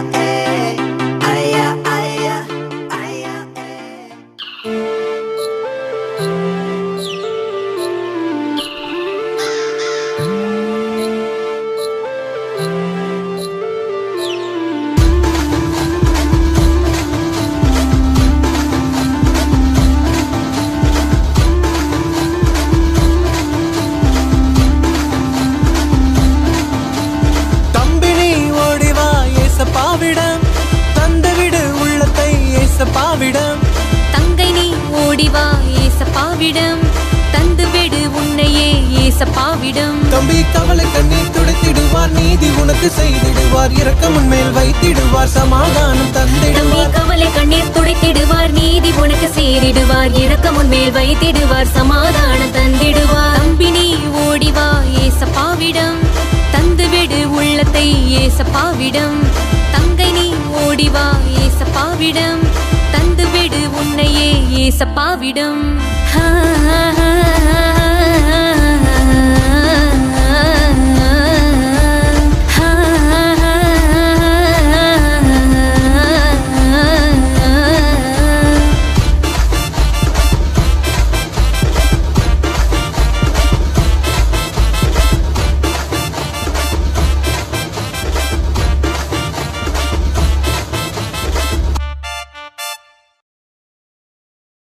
I am. ஏசப்பாவிடம் தந்துவிடு உன்னையே ஏசப்பாவிடம். தம்பி கவலை கண்ணீர் துடைத்திடுவார் நீதி உனக்கு செய்திடுவார் இரக்கம் உன்மேல் வைத்திடுவார் சமாதானம் தந்திடுவார். கவலை கண்ணீர் துடைத்திடுவார் நீதி உனக்கு சேரிடுவார் இரக்கம் உன் மேல் வைத்திடுவார் சமாதானம் தந்திடுவார். தம்பி நீ ஓடிவா ஏசப்பாவிடம். தந்துவிடு உள்ளத்தை ஏசப்பாவிடம். தங்கை நீ ஓடிவா ஏசப்பாவிடம். தந்துவிடு உன்னையே ஏசப்பாவிடம்